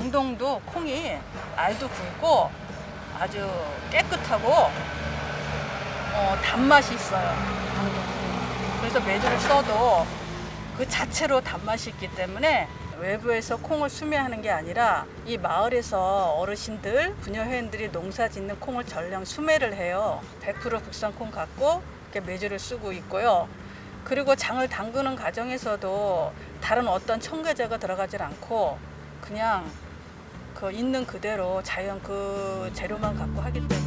콩도 콩이 알도 굵고 아주 깨끗하고 어, 단맛이 있어요. 그래서 메주를 써도 그 자체로 단맛이 있기 때문에 외부에서 콩을 수매하는 게 아니라 이 마을에서 어르신들, 부녀회원들이 농사 짓는 콩을 전량 수매를 해요. 100% 국산 콩 갖고 이렇게 메주를 쓰고 있고요. 그리고 장을 담그는 과정에서도 다른 어떤 첨가제가 들어가질 않고 그냥 그 있는 그대로 자연 그 재료만 갖고 하기 때문에